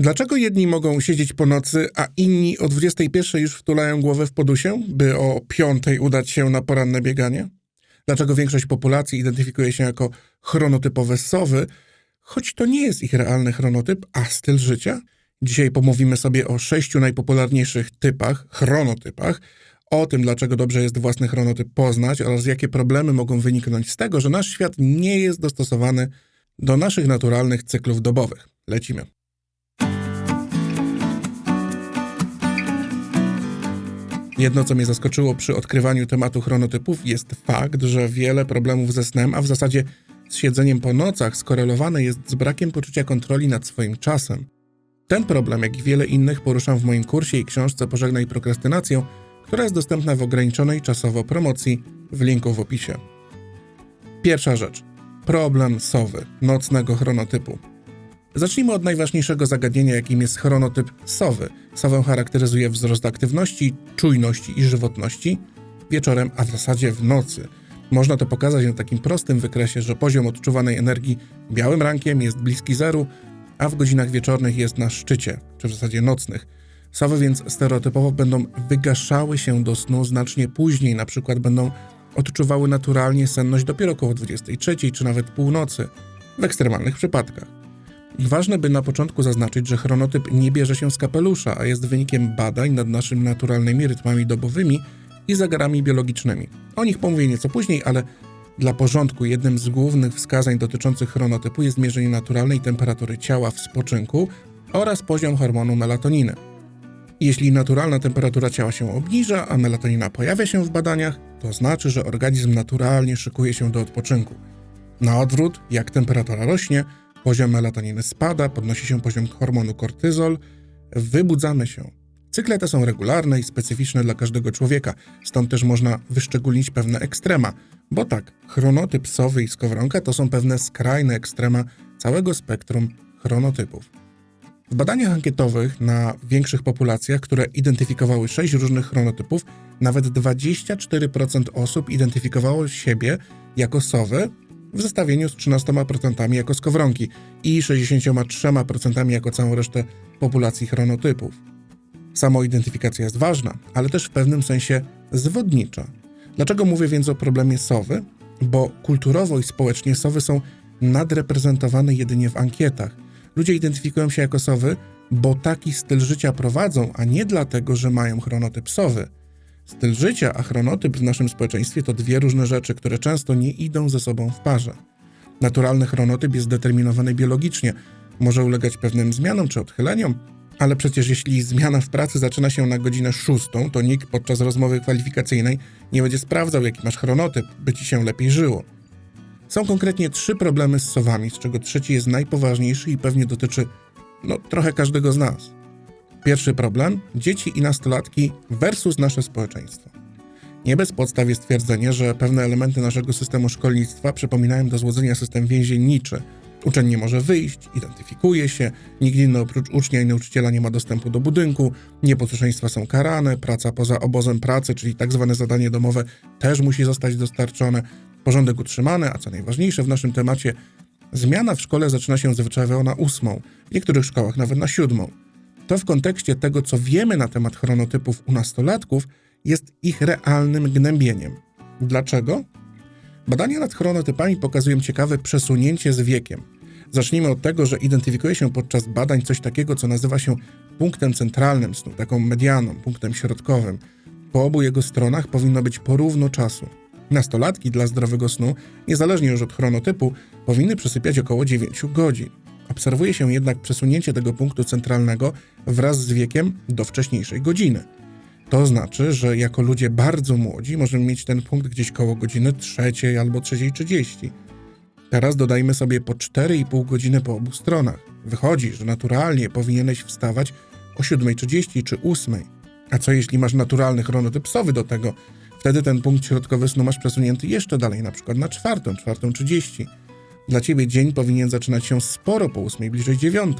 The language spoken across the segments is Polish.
Dlaczego jedni mogą siedzieć po nocy, a inni o 21 już wtulają głowę w podusię, by o 5 udać się na poranne bieganie? Dlaczego większość populacji identyfikuje się jako chronotypowe sowy, choć to nie jest ich realny chronotyp, a styl życia? Dzisiaj pomówimy sobie o sześciu najpopularniejszych typach, chronotypach, o tym, dlaczego dobrze jest własny chronotyp poznać oraz jakie problemy mogą wyniknąć z tego, że nasz świat nie jest dostosowany do naszych naturalnych cyklów dobowych. Lecimy. Jedno, co mnie zaskoczyło przy odkrywaniu tematu chronotypów, jest fakt, że wiele problemów ze snem, a w zasadzie z siedzeniem po nocach, skorelowane jest z brakiem poczucia kontroli nad swoim czasem. Ten problem, jak i wiele innych, poruszam w moim kursie i książce Pożegnaj prokrastynację, która jest dostępna w ograniczonej czasowo promocji w linku w opisie. Pierwsza rzecz. Problem sowy, nocnego chronotypu. Zacznijmy od najważniejszego zagadnienia, jakim jest chronotyp sowy. Sowę charakteryzuje wzrost aktywności, czujności i żywotności wieczorem, a w zasadzie w nocy. Można to pokazać na takim prostym wykresie, że poziom odczuwanej energii białym rankiem jest bliski zeru, a w godzinach wieczornych jest na szczycie, czy w zasadzie nocnych. Sowy więc stereotypowo będą wygaszały się do snu znacznie później, na przykład będą odczuwały naturalnie senność dopiero około 23 czy nawet północy, w ekstremalnych przypadkach. Ważne by na początku zaznaczyć, że chronotyp nie bierze się z kapelusza, a jest wynikiem badań nad naszymi naturalnymi rytmami dobowymi i zegarami biologicznymi. O nich pomówię nieco później, ale dla porządku jednym z głównych wskazań dotyczących chronotypu jest mierzenie naturalnej temperatury ciała w spoczynku oraz poziom hormonu melatoniny. Jeśli naturalna temperatura ciała się obniża, a melatonina pojawia się w badaniach, to znaczy, że organizm naturalnie szykuje się do odpoczynku. Na odwrót, jak temperatura rośnie, poziom melatoniny spada, podnosi się poziom hormonu kortyzol, wybudzamy się. Cykle te są regularne i specyficzne dla każdego człowieka, stąd też można wyszczególnić pewne ekstrema, bo tak, chronotyp sowy i skowronka to są pewne skrajne ekstrema całego spektrum chronotypów. W badaniach ankietowych na większych populacjach, które identyfikowały sześć różnych chronotypów, nawet 24% osób identyfikowało siebie jako sowy w zestawieniu z 13% jako skowronki i 63% jako całą resztę populacji chronotypów. Samoidentyfikacja jest ważna, ale też w pewnym sensie zwodnicza. Dlaczego mówię więc o problemie sowy? Bo kulturowo i społecznie sowy są nadreprezentowane jedynie w ankietach. Ludzie identyfikują się jako sowy, bo taki styl życia prowadzą, a nie dlatego, że mają chronotyp sowy. Styl życia a chronotyp w naszym społeczeństwie to dwie różne rzeczy, które często nie idą ze sobą w parze. Naturalny chronotyp jest determinowany biologicznie, może ulegać pewnym zmianom czy odchyleniom, ale przecież jeśli zmiana w pracy zaczyna się na godzinę szóstą, to nikt podczas rozmowy kwalifikacyjnej nie będzie sprawdzał, jaki masz chronotyp, by ci się lepiej żyło. Są konkretnie trzy problemy z sowami, z czego trzeci jest najpoważniejszy i pewnie dotyczy no, trochę każdego z nas. Pierwszy problem dzieci i nastolatki versus nasze społeczeństwo. Nie bez podstaw jest twierdzenie, że pewne elementy naszego systemu szkolnictwa przypominają do złodzenia system więzienniczy. Uczeń nie może wyjść, identyfikuje się, nikt inny oprócz ucznia i nauczyciela nie ma dostępu do budynku, nieposłuszeństwa są karane, praca poza obozem pracy, czyli tak zwane zadanie domowe, też musi zostać dostarczone, porządek utrzymany, a co najważniejsze w naszym temacie, zmiana w szkole zaczyna się zwyczajowo na ósmą, w niektórych szkołach nawet na siódmą. To w kontekście tego, co wiemy na temat chronotypów u nastolatków, jest ich realnym gnębieniem. Dlaczego? Badania nad chronotypami pokazują ciekawe przesunięcie z wiekiem. Zacznijmy od tego, że identyfikuje się podczas badań coś takiego, co nazywa się punktem centralnym snu, taką medianą, punktem środkowym. Po obu jego stronach powinno być porówno czasu. Nastolatki dla zdrowego snu, niezależnie już od chronotypu, powinny przesypiać około 9 godzin. Obserwuje się jednak przesunięcie tego punktu centralnego wraz z wiekiem do wcześniejszej godziny. To znaczy, że jako ludzie bardzo młodzi możemy mieć ten punkt gdzieś koło godziny trzeciej albo 3.30. Teraz dodajmy sobie po 4,5 godziny po obu stronach. Wychodzi, że naturalnie powinieneś wstawać o 7.30 czy 8.00. A co jeśli masz naturalny chronotyp sowy do tego? Wtedy ten punkt środkowy snu masz przesunięty jeszcze dalej, na przykład na czwartą, czwartą 30. Dla ciebie dzień powinien zaczynać się sporo po 8, bliżej 9.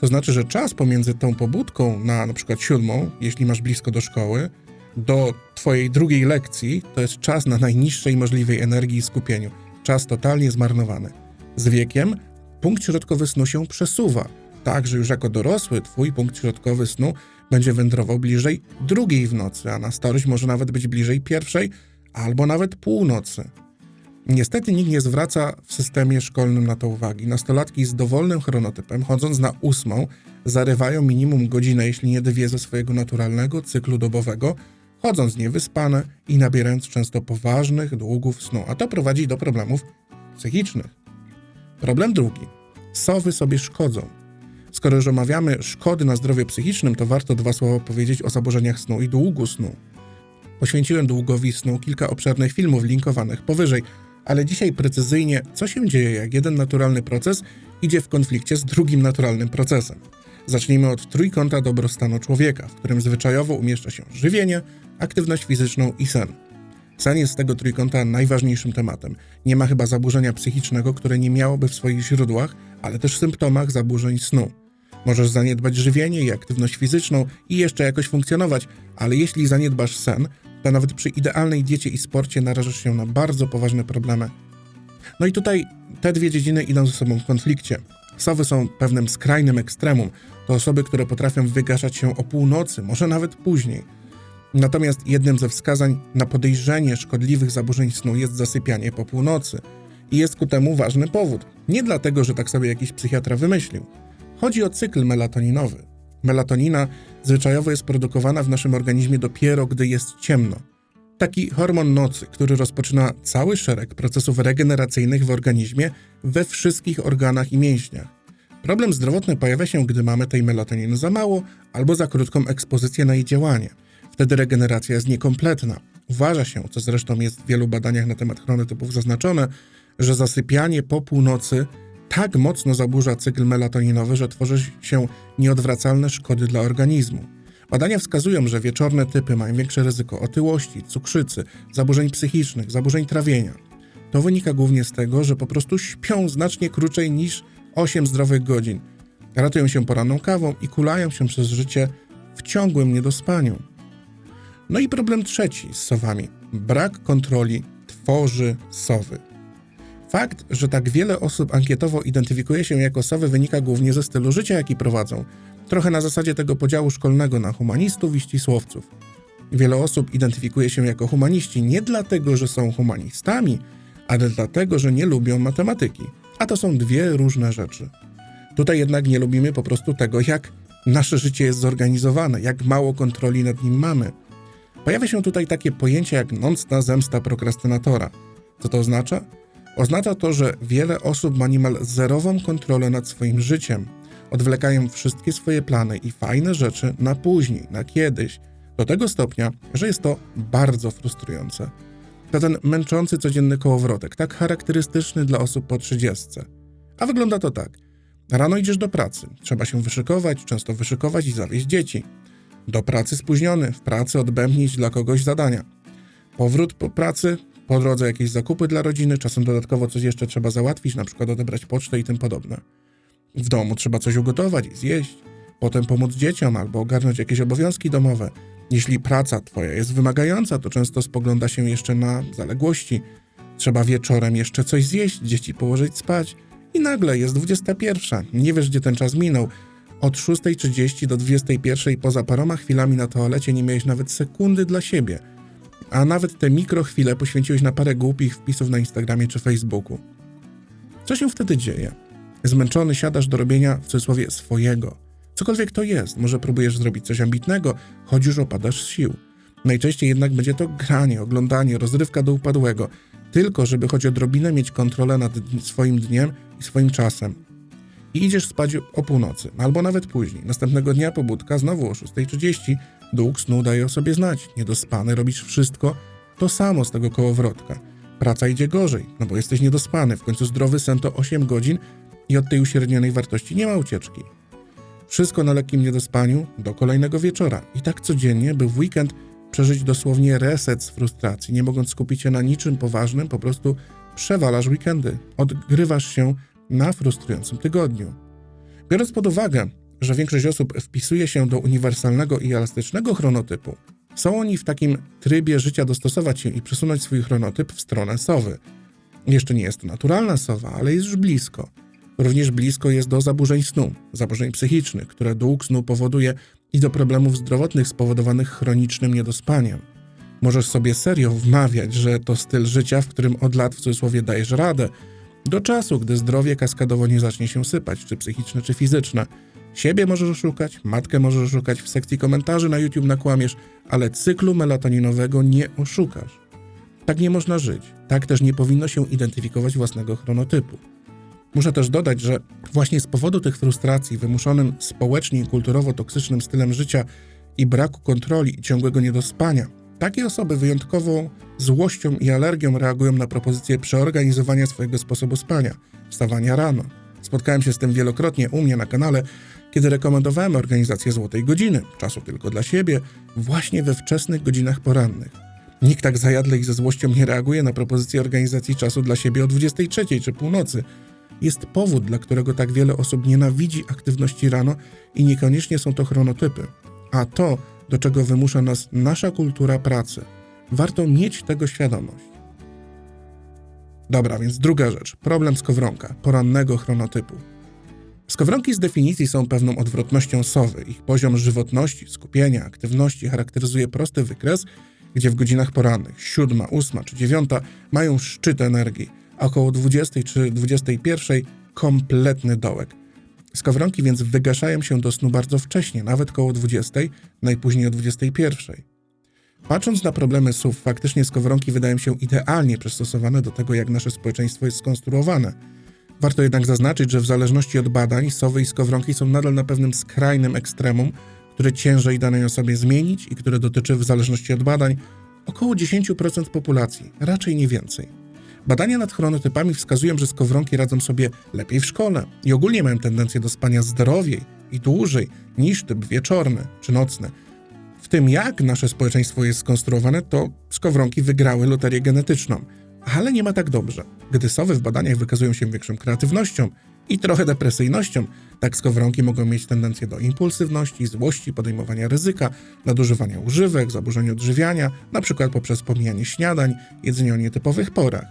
To znaczy, że czas pomiędzy tą pobudką na na siódmą, jeśli masz blisko do szkoły, do twojej drugiej lekcji, to jest czas na najniższej możliwej energii i skupieniu. Czas totalnie zmarnowany. Z wiekiem punkt środkowy snu się przesuwa. tak że już jako dorosły twój punkt środkowy snu będzie wędrował bliżej drugiej w nocy, a na starość może nawet być bliżej pierwszej albo nawet północy. Niestety nikt nie zwraca w systemie szkolnym na to uwagi. Nastolatki z dowolnym chronotypem, chodząc na ósmą, zarywają minimum godzinę, jeśli nie dwie ze swojego naturalnego cyklu dobowego, chodząc niewyspane i nabierając często poważnych długów snu, a to prowadzi do problemów psychicznych. Problem drugi. Sowy sobie szkodzą. Skoro już omawiamy szkody na zdrowiu psychicznym, to warto dwa słowa powiedzieć o zaburzeniach snu i długu snu. Poświęciłem długowi snu kilka obszernych filmów linkowanych powyżej, ale dzisiaj precyzyjnie, co się dzieje, jak jeden naturalny proces idzie w konflikcie z drugim naturalnym procesem. Zacznijmy od trójkąta dobrostanu człowieka, w którym zwyczajowo umieszcza się żywienie, aktywność fizyczną i sen. Sen jest z tego trójkąta najważniejszym tematem. Nie ma chyba zaburzenia psychicznego, które nie miałoby w swoich źródłach, ale też symptomach zaburzeń snu. Możesz zaniedbać żywienie i aktywność fizyczną i jeszcze jakoś funkcjonować, ale jeśli zaniedbasz sen, to nawet przy idealnej diecie i sporcie narażasz się na bardzo poważne problemy. No i tutaj te dwie dziedziny idą ze sobą w konflikcie. Sowy są pewnym skrajnym ekstremum. To osoby, które potrafią wygaszać się o północy, może nawet później. Natomiast jednym ze wskazań na podejrzenie szkodliwych zaburzeń snu jest zasypianie po północy. I jest ku temu ważny powód. Nie dlatego, że tak sobie jakiś psychiatra wymyślił. Chodzi o cykl melatoninowy. Melatonina zwyczajowo jest produkowana w naszym organizmie dopiero, gdy jest ciemno. Taki hormon nocy, który rozpoczyna cały szereg procesów regeneracyjnych w organizmie we wszystkich organach i mięśniach. Problem zdrowotny pojawia się, gdy mamy tej melatoniny za mało albo za krótką ekspozycję na jej działanie. Wtedy regeneracja jest niekompletna. Uważa się, co zresztą jest w wielu badaniach na temat chronotypów zaznaczone, że zasypianie po północy tak mocno zaburza cykl melatoninowy, że tworzy się nieodwracalne szkody dla organizmu. Badania wskazują, że wieczorne typy mają większe ryzyko otyłości, cukrzycy, zaburzeń psychicznych, zaburzeń trawienia. To wynika głównie z tego, że po prostu śpią znacznie krócej niż 8 zdrowych godzin. Ratują się poranną kawą i kulają się przez życie w ciągłym niedospaniu. No i problem trzeci z sowami. Brak kontroli tworzy sowy. Fakt, że tak wiele osób ankietowo identyfikuje się jako sowy wynika głównie ze stylu życia, jaki prowadzą. Trochę na zasadzie tego podziału szkolnego na humanistów i ścisłowców. Wiele osób identyfikuje się jako humaniści nie dlatego, że są humanistami, ale dlatego, że nie lubią matematyki. A to są dwie różne rzeczy. Tutaj jednak nie lubimy po prostu tego, jak nasze życie jest zorganizowane, jak mało kontroli nad nim mamy. Pojawia się tutaj takie pojęcie jak nocna zemsta prokrastynatora. Co to oznacza? Oznacza to, że wiele osób ma niemal zerową kontrolę nad swoim życiem. Odwlekają wszystkie swoje plany i fajne rzeczy na później, na kiedyś, do tego stopnia, że jest to bardzo frustrujące. To ten męczący codzienny kołowrotek, tak charakterystyczny dla osób po trzydziestce. A wygląda to tak. Rano idziesz do pracy, trzeba się wyszykować, często wyszykować i zawieźć dzieci. Do pracy spóźniony, w pracy odbębnić dla kogoś zadania. Powrót po pracy, po drodze jakieś zakupy dla rodziny, czasem dodatkowo coś jeszcze trzeba załatwić, na przykład odebrać pocztę i tym podobne. W domu trzeba coś ugotować i zjeść, potem pomóc dzieciom albo ogarnąć jakieś obowiązki domowe. Jeśli praca twoja jest wymagająca, to często spogląda się jeszcze na zaległości. Trzeba wieczorem jeszcze coś zjeść, dzieci położyć spać i nagle jest 21. Nie wiesz, gdzie ten czas minął. Od 6.30 do 21.00 poza paroma chwilami na toalecie nie miałeś nawet sekundy dla siebie. A nawet te mikrochwile poświęciłeś na parę głupich wpisów na Instagramie czy Facebooku. Co się wtedy dzieje? Zmęczony siadasz do robienia w cudzysłowie swojego. Cokolwiek to jest, może próbujesz zrobić coś ambitnego, choć już opadasz z sił. Najczęściej jednak będzie to granie, oglądanie, rozrywka do upadłego, tylko żeby choć odrobinę mieć kontrolę nad swoim dniem i swoim czasem. I idziesz spać o północy, albo nawet później. Następnego dnia pobudka znowu o 6.30, dług snu daje o sobie znać. Niedospany robisz wszystko to samo z tego kołowrotka. Praca idzie gorzej, no bo jesteś niedospany. W końcu zdrowy sen to 8 godzin i od tej uśrednionej wartości nie ma ucieczki. Wszystko na lekkim niedospaniu do kolejnego wieczora. I tak codziennie, by w weekend przeżyć dosłownie reset z frustracji, nie mogąc skupić się na niczym poważnym, po prostu przewalasz weekendy, odgrywasz się na frustrującym tygodniu. Biorąc pod uwagę, że większość osób wpisuje się do uniwersalnego i elastycznego chronotypu, są oni w takim trybie życia dostosować się i przesunąć swój chronotyp w stronę sowy. Jeszcze nie jest to naturalna sowa, ale jest już blisko. Również blisko jest do zaburzeń snu, zaburzeń psychicznych, które dług snu powoduje i do problemów zdrowotnych spowodowanych chronicznym niedospaniem. Możesz sobie serio wmawiać, że to styl życia, w którym od lat w cudzysłowie dajesz radę, do czasu, gdy zdrowie kaskadowo nie zacznie się sypać, czy psychiczne, czy fizyczne. Siebie możesz oszukać, matkę możesz oszukać, w sekcji komentarzy na YouTube nakłamiesz, ale cyklu melatoninowego nie oszukasz. Tak nie można żyć. Tak też nie powinno się identyfikować własnego chronotypu. Muszę też dodać, że właśnie z powodu tych frustracji wymuszonym społecznie i kulturowo toksycznym stylem życia i braku kontroli i ciągłego niedospania, takie osoby wyjątkową złością i alergią reagują na propozycję przeorganizowania swojego sposobu spania, wstawania rano. Spotkałem się z tym wielokrotnie u mnie na kanale, kiedy rekomendowałem organizację Złotej Godziny, czasu tylko dla siebie, właśnie we wczesnych godzinach porannych. Nikt tak zajadle i ze złością nie reaguje na propozycję organizacji czasu dla siebie o 23 czy północy. Jest powód, dla którego tak wiele osób nienawidzi aktywności rano i niekoniecznie są to chronotypy. A to, do czego wymusza nas nasza kultura pracy. Warto mieć tego świadomość. Dobra, więc druga rzecz. Problem skowronka, porannego chronotypu. Skowronki z definicji są pewną odwrotnością sowy. Ich poziom żywotności, skupienia, aktywności charakteryzuje prosty wykres, gdzie w godzinach porannych 7, 8 czy 9 mają szczyt energii, a około 20 czy 21 kompletny dołek. Skowronki więc wygaszają się do snu bardzo wcześnie, nawet koło 20, najpóźniej o 21. Patrząc na problemy SUV, faktycznie skowronki wydają się idealnie przystosowane do tego, jak nasze społeczeństwo jest skonstruowane. Warto jednak zaznaczyć, że w zależności od badań, sowy i skowronki są nadal na pewnym skrajnym ekstremum, które ciężej danej osobie zmienić i które dotyczy w zależności od badań około 10% populacji, raczej nie więcej. Badania nad chronotypami wskazują, że skowronki radzą sobie lepiej w szkole i ogólnie mają tendencję do spania zdrowiej i dłużej niż typ wieczorny czy nocny. W tym, jak nasze społeczeństwo jest skonstruowane, to skowronki wygrały loterię genetyczną. Ale nie ma tak dobrze. Gdy sowy w badaniach wykazują się większą kreatywnością i trochę depresyjnością, tak skowronki mogą mieć tendencję do impulsywności, złości, podejmowania ryzyka, nadużywania używek, zaburzeń odżywiania, np. poprzez pomijanie śniadań, jedzenie o nietypowych porach.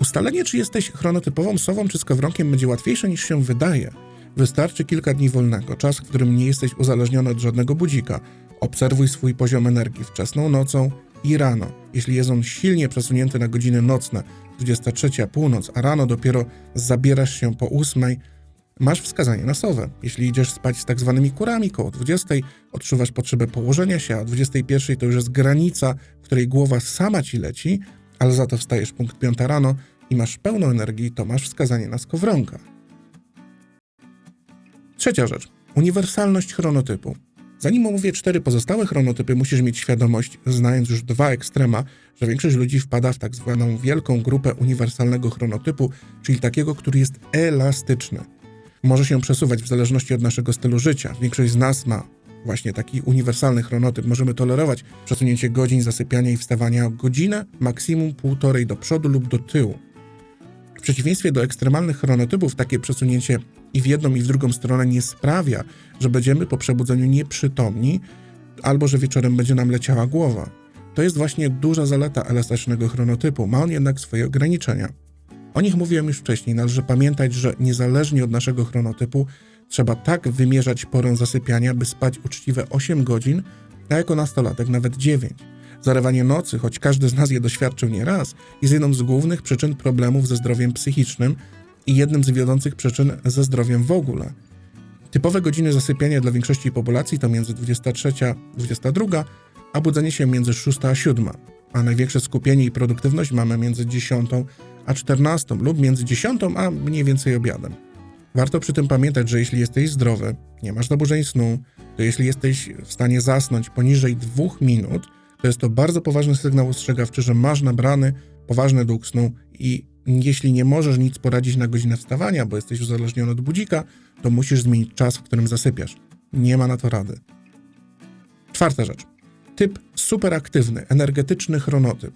Ustalenie, czy jesteś chronotypową sową czy skowronkiem, będzie łatwiejsze niż się wydaje. Wystarczy kilka dni wolnego, czas, w którym nie jesteś uzależniony od żadnego budzika. Obserwuj swój poziom energii wczesną nocą i rano. Jeśli jest on silnie przesunięty na godziny nocne, 23 północ, a rano dopiero zabierasz się po 8, masz wskazanie na sowę. Jeśli idziesz spać z tak zwanymi kurami koło 20, odczuwasz potrzebę położenia się, a o 21 to już jest granica, w której głowa sama ci leci, ale za to wstajesz punkt 5 rano i masz pełno energii, to masz wskazanie na skowronka. Trzecia rzecz. Uniwersalność chronotypu. Zanim omówię cztery pozostałe chronotypy, musisz mieć świadomość, znając już dwa ekstrema, że większość ludzi wpada w tak zwaną wielką grupę uniwersalnego chronotypu, czyli takiego, który jest elastyczny. Może się przesuwać w zależności od naszego stylu życia. Większość z nas ma właśnie taki uniwersalny chronotyp. Możemy tolerować przesunięcie godzin zasypiania i wstawania o godzinę, maksimum półtorej do przodu lub do tyłu. W przeciwieństwie do ekstremalnych chronotypów, takie przesunięcie i w jedną i w drugą stronę nie sprawia, że będziemy po przebudzeniu nieprzytomni albo że wieczorem będzie nam leciała głowa. To jest właśnie duża zaleta elastycznego chronotypu, ma on jednak swoje ograniczenia. O nich mówiłem już wcześniej, należy pamiętać, że niezależnie od naszego chronotypu trzeba tak wymierzać porę zasypiania, by spać uczciwe 8 godzin, a jako nastolatek nawet 9. Zarywanie nocy, choć każdy z nas je doświadczył nieraz, jest jedną z głównych przyczyn problemów ze zdrowiem psychicznym i jednym z wiodących przyczyn ze zdrowiem w ogóle. Typowe godziny zasypiania dla większości populacji to między 23 a 22, a budzenie się między 6 a 7, a największe skupienie i produktywność mamy między 10 a 14 lub między 10 a mniej więcej obiadem. Warto przy tym pamiętać, że jeśli jesteś zdrowy, nie masz zaburzeń snu, to jeśli jesteś w stanie zasnąć poniżej 2 minut, to jest to bardzo poważny sygnał ostrzegawczy, że masz nabrany poważny dług snu i jeśli nie możesz nic poradzić na godzinę wstawania, bo jesteś uzależniony od budzika, to musisz zmienić czas, w którym zasypiasz. Nie ma na to rady. Czwarta rzecz. Typ superaktywny, energetyczny chronotyp.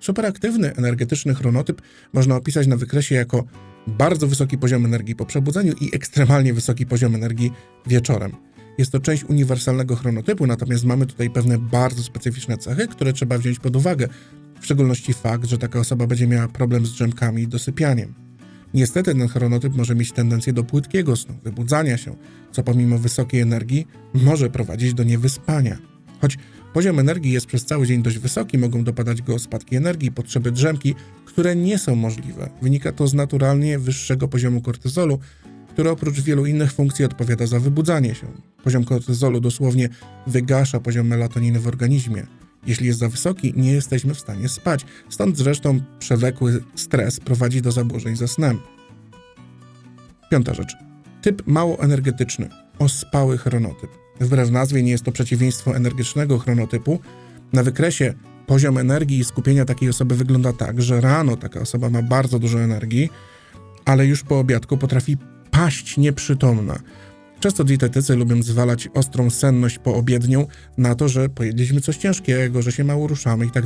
Superaktywny, energetyczny chronotyp można opisać na wykresie jako bardzo wysoki poziom energii po przebudzeniu i ekstremalnie wysoki poziom energii wieczorem. Jest to część uniwersalnego chronotypu, natomiast mamy tutaj pewne bardzo specyficzne cechy, które trzeba wziąć pod uwagę, w szczególności fakt, że taka osoba będzie miała problem z drzemkami i dosypianiem. Niestety ten chronotyp może mieć tendencję do płytkiego snu, wybudzania się, co pomimo wysokiej energii może prowadzić do niewyspania. Choć poziom energii jest przez cały dzień dość wysoki, mogą dopadać go spadki energii, potrzeby drzemki, które nie są możliwe. Wynika to z naturalnie wyższego poziomu kortyzolu, który oprócz wielu innych funkcji odpowiada za wybudzanie się. Poziom kortyzolu dosłownie wygasza poziom melatoniny w organizmie. Jeśli jest za wysoki, nie jesteśmy w stanie spać, stąd zresztą przewlekły stres prowadzi do zaburzeń ze snem. Piąta rzecz. Typ mało energetyczny, ospały chronotyp. Wbrew nazwie nie jest to przeciwieństwo energicznego chronotypu. Na wykresie poziom energii i skupienia takiej osoby wygląda tak, że rano taka osoba ma bardzo dużo energii, ale już po obiadku potrafi paść nieprzytomna. Często dietetycy lubią zwalać ostrą senność poobiednią na to, że pojedliśmy coś ciężkiego, że się mało ruszamy i tak.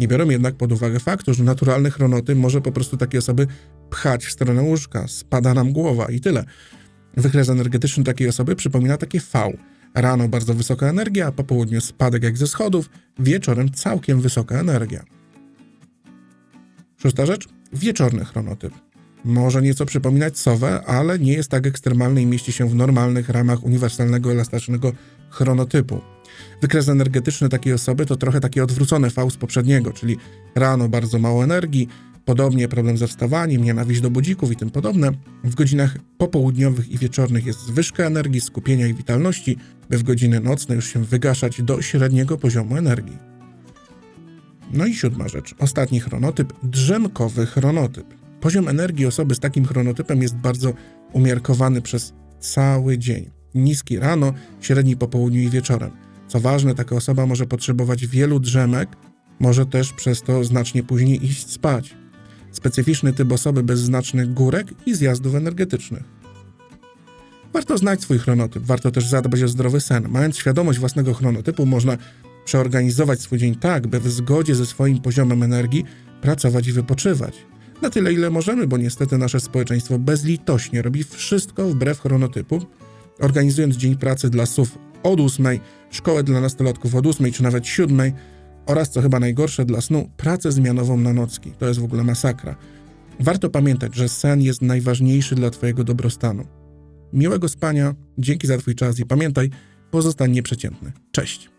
Nie biorą jednak pod uwagę faktu, że naturalny chronotyp może po prostu takie osoby pchać w stronę łóżka, spada nam głowa i tyle. Wykres energetyczny takiej osoby przypomina takie V. Rano bardzo wysoka energia, a po południu spadek jak ze schodów, wieczorem całkiem wysoka energia. Szósta rzecz. Wieczorny chronotyp. Może nieco przypominać sowę, ale nie jest tak ekstremalny i mieści się w normalnych ramach uniwersalnego elastycznego chronotypu. Wykres energetyczny takiej osoby to trochę takie odwrócone V z poprzedniego, czyli rano bardzo mało energii, podobnie problem ze wstawaniem, nienawiść do budzików i tym podobne. W godzinach popołudniowych i wieczornych jest zwyżka energii, skupienia i witalności, by w godziny nocne już się wygaszać do średniego poziomu energii. No i siódma rzecz, ostatni chronotyp, drzemkowy chronotyp. Poziom energii osoby z takim chronotypem jest bardzo umiarkowany przez cały dzień. Niski rano, średni po południu i wieczorem. Co ważne, taka osoba może potrzebować wielu drzemek, może też przez to znacznie później iść spać. Specyficzny typ osoby bez znacznych górek i zjazdów energetycznych. Warto znać swój chronotyp, warto też zadbać o zdrowy sen. Mając świadomość własnego chronotypu, można przeorganizować swój dzień tak, by w zgodzie ze swoim poziomem energii pracować i wypoczywać. Na tyle, ile możemy, bo niestety nasze społeczeństwo bezlitośnie robi wszystko wbrew chronotypu, organizując dzień pracy dla SUV od 8, szkołę dla nastolatków od 8 czy nawet 7 oraz, co chyba najgorsze dla snu, pracę zmianową na nocki. To jest w ogóle masakra. Warto pamiętać, że sen jest najważniejszy dla Twojego dobrostanu. Miłego spania, dzięki za Twój czas i pamiętaj, pozostań nieprzeciętny. Cześć!